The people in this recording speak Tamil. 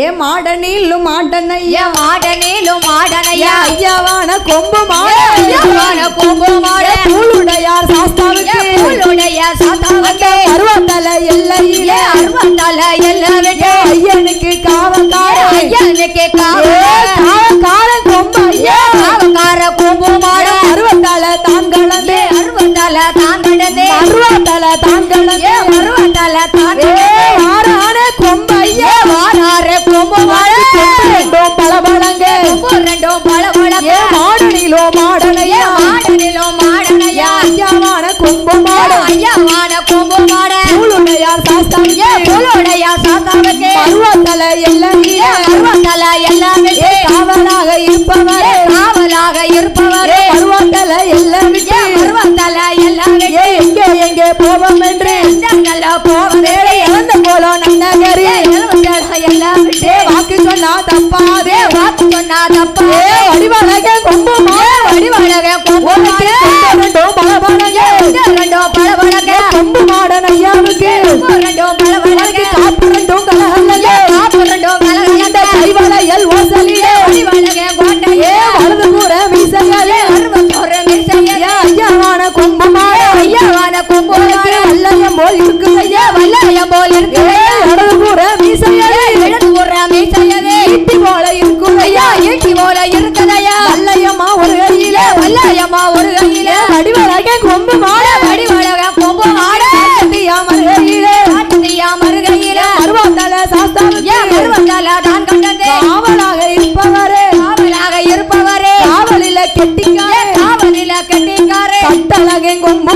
ஏ மாடனிலும் மாடனையா மாடனேலும் மாடனையா ஐயாவான கொம்பு மாட ஐயாவான கொம்பு மாட பூளுடையார் சாஸ்தாவுக்கு. பூலுடைய சாத்தாவுக்கு பருவத்தல எல்லையிலே. அருவத்தால எல்லாம் விட்டு ஐயனுக்கு காவக்கார ஐயனுக்கு காவ காவக்கார கொம்பு. ஐயா காவக்கார கொம்பு மாட பருவத்தால தான் கலந்து அருவத்தால தான் ஏ மாடனிலோ மாடனையா. மாடனிலும் மாடனையா. ஐயாவான கொம்பு மாட. ஐயாவான கொம்பு மாட. பூளுடையார் சாஸ்தாவுக்கு பூலுடைய சாத்தாவுக்கு பருவத்தல எல்லையிலே அருவத்தால எல்லாம் காவலாக இருப்பவரே. காவலாக இருப்பவரே. பருவத்தல எல்லவிட்டு பருவத்தால எல்லாம் எங்கே எங்கே போவோம். போல் இருக்குது ஐயா வல்லயம் போல் இருக்கு வடிவழக கொம்பு மாட வடிவழக கொம்பு மாட கட்டியா மறுகையிலே காட்டுதியா மறுகையில அருவாத்தல சாஸ்தாவுக்கு ஏன் பருவத்தால தான் கண்டது? காவலாக இருப்பவரே. காவலாக இருப்பவரே. காவலில கெட்டிக்காரே. காவலில கட்டிக்காரே? கட்டழகை கொம்பு